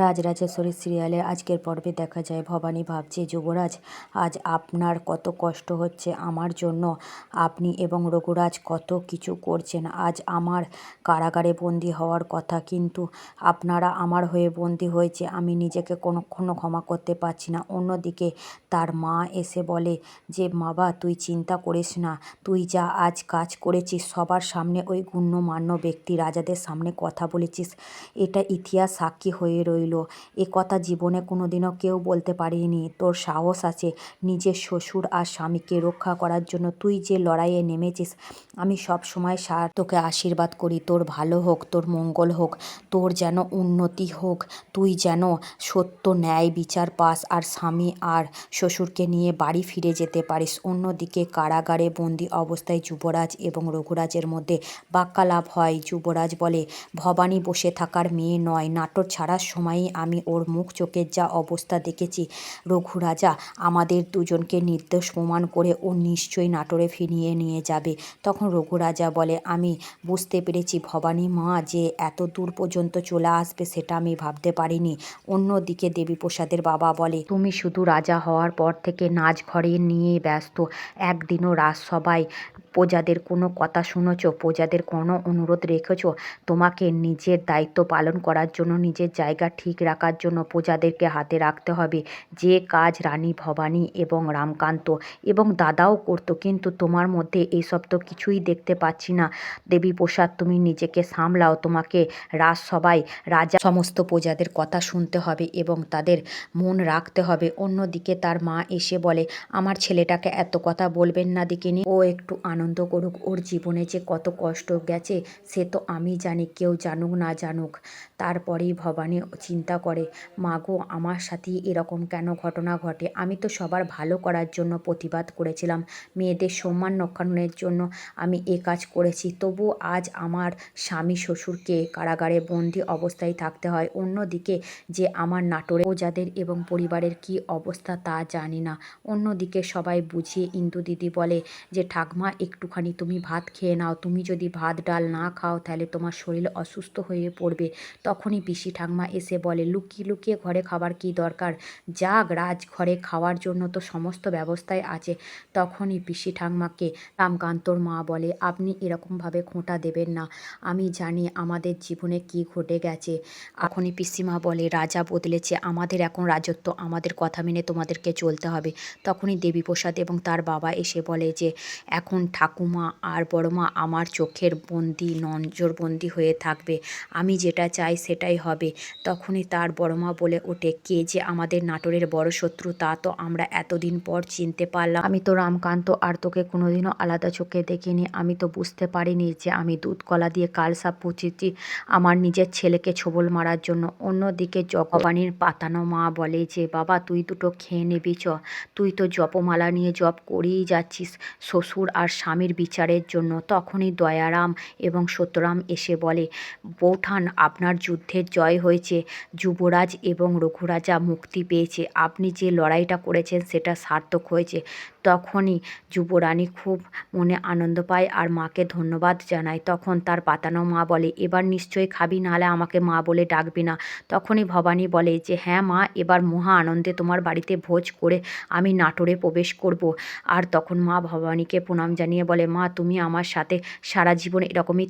রাজরাজেশ্বরী সিরিয়ালে আজকের পর্বে দেখা যায়। ভবানী ভাবছে, যুবরাজ, আজ আপনার কত কষ্ট হচ্ছে আমার জন্য। আপনি এবং রঘুরাজ কত কিছু করছেন। আজ আমার কারাগারে বন্দি হওয়ার কথা। কিন্তু আপনারা আমার হয়ে বন্দি হয়েছে। আমি নিজেকে কোনোক্ষণও ক্ষমা করতে পারছি না। অন্যদিকে তার মা এসে বলে, যে বাবা, তুই চিন্তা করিস না। তুই যা আজ কাজ করেছিস, সবার সামনে ওই গুণ্যমান্য ব্যক্তি রাজাদের সামনে কথা বলেছিস। এটা ইতিহাস সাক্ষী হয়ে রইল। এ কথা জীবনে কোনোদিনও কেউ বলতে পারেনি। তোর সাহস আছে নিজের শ্বশুর আর স্বামীকে রক্ষা করার জন্য। তুই যে লড়াইয়ে নেমেছিস, আমি সব সময় সার তোকে আশীর্বাদ করি। তোর ভালো হোক, তোর মঙ্গল হোক, তোর যেন উন্নতি হোক। তুই যেন সত্য ন্যায় বিচার পাস আর স্বামী আর শ্বশুরকে নিয়ে বাড়ি ফিরে যেতে পারিস। অন্যদিকে কারাগারে বন্দি অবস্থায় যুবরাজ এবং রঘুরাজের মধ্যে বাক্যালাপ হয়। যুবরাজ বলে, ভবানী বসে থাকার মেয়ে নয়। নাটোর ছাড়ার সময়ই আমি ওর মুখ চোখের যা অবস্থা দেখেছি, রঘুরাজা, আমাদের দুজনকে নির্দোষ প্রমাণ করে ও নিশ্চয়ই নাটোরে ফিরিয়ে নিয়ে যাবে। তখন রঘুরাজা বলে, আমি বুঝতে পেরেছি ভবানী মা যে এত দূর পর্যন্ত চলে আসবে সেটা আমি ভাবতে পারিনি। অন্যদিকে দেবীপ্রসাদের বাবা বলে, তুমি শুধু রাজা হওয়ার পর থেকে নাচ ঘরে নিয়ে ব্যস্ত। একদিনও রাজসভায় প্রজাদের কোনো কথা শুনেছ, প্রজাদের কোনো অনুরোধ রেখেছ? তোমাকে নিজের দায়িত্ব পালন করার জন্য নিজের জায়গা ঠিক রাখার জন্য প্রজাদেরকে হাতে রাখতে হবে। যে কাজ রানী ভবানী এবং রামকান্ত এবং দাদাও করতো, কিন্তু তোমার মধ্যে এইসব তো কিছুই দেখতে পাচ্ছি না। দেবী প্রসাদ তুমি নিজেকে সামলাও, তোমাকে রাজসভায় রাজা সমস্ত প্রজাদের কথা শুনতে হবে এবং তাদের মন রাখতে হবে। অন্যদিকে তার মা এসে বলে, আমার ছেলেটাকে এত কথা বলবেন না দিকিনি ও একটু আনন্দ করুক, ওর জীবনে যে কত কষ্ট গেছে, সে তো আমি জানি, কেউ জানুক না জানুক। তারপরেই ভবানী চিন্তা করে, মা গো, আমার সাথেই এরকম কেন ঘটনা ঘটে? আমি তো সবার ভালো করার জন্য প্রতিবাদ করেছিলাম। মেয়েদের সম্মান রক্ষণের জন্য আমি এ কাজ করেছি। তবু আজ আমার স্বামী শ্বশুরকে কারাগারে বন্দি অবস্থায় থাকতে হয়। অন্যদিকে যে আমার নাটোরে প্রজাদের এবং পরিবারের কি অবস্থা তা জানি না। অন্যদিকে সবাই বুঝিয়ে ইন্দু দিদি বলে যে, ঠাকমা, একটুখানি তুমি ভাত খেয়ে নাও। তুমি যদি ভাত, ডাল না খাও, তাহলে তোমার শরীর অসুস্থ হয়ে পড়বে। তখনই পিসি ঠাকমা এসে বলে, লুকিয়ে লুকিয়ে ঘরে খাবার কি দরকার? যাক রাজ ঘরে খাওয়ার জন্য তো সমস্ত ব্যবস্থাই আছে। তখনই পিসি ঠাকমাকে রামকান্তর মা বলে, আপনি এরকমভাবে খোঁটা দেবেন না। আমি জানি আমাদের জীবনে কি ঘটে গেছে। এখনই পিসিমা বলে, রাজা বদলেছে, আমাদের এখন রাজত্ব, আমাদের কথা মেনে তোমাদেরকে চলতে হবে। তখনই দেবীপ্রসাদ এবং তার বাবা এসে বলে যে, এখন ঠাকুমা আর বড়মা আমার চোখের বন্দি নজরবন্দি হয়ে থাকবে। আমি যেটা চাই সেটাই হবে। তখনই তার বড়মা বলে ওঠে, কে যে আমাদের নাটোরের বড় শত্রু তা তো আমরা এতদিন পর চিনতে পারলাম। আমি তো রামকান্ত, আর তোকে কোনোদিনও আলাদা চোখে দেখিনি। আমি তো বুঝতে পারিনি যে আমি দুধ কলা দিয়ে কালসাপ পুচেছি আমার নিজের ছেলেকে ছোবল মারার জন্য। অন্যদিকে জপবাণীর পাতানো মা বলে যে, বাবা, তুই দুটো খেয়ে নিবি চ। তুই তো জপমালা নিয়ে জপ করেই যাচ্ছিস শ্বশুর আর স্বামীর বিচারের জন্য। তখনই দয়ারাম এবং সত্যরাম এসে বলে, বৌঠান, আপনার যুদ্ধের জয় হয়েছে। যুবরাজ এবং রঘুরাজা মুক্তি পেয়েছে। আপনি যে লড়াইটা করেছেন, সেটা সার্থক হয়েছে। তখনই যুবরানী খুব মনে আনন্দ পায় আর মাকে ধন্যবাদ জানায়। তখন তার পাতানো মা বলে, এবার নিশ্চয়ই খাবি, নাহলে আমাকে মা বলে ডাকবি না। তখনই ভবানী বলে যে হ্যাঁ মা, এবার মহা আনন্দে তোমার বাড়িতে ভোজ করে আমি নাটোরে প্রবেশ করব। আর তখন মা ভবানীকে প্রণাম জানিয়ে বলে, মা, তুমি আমার সাথে সারা জীবন এরকমই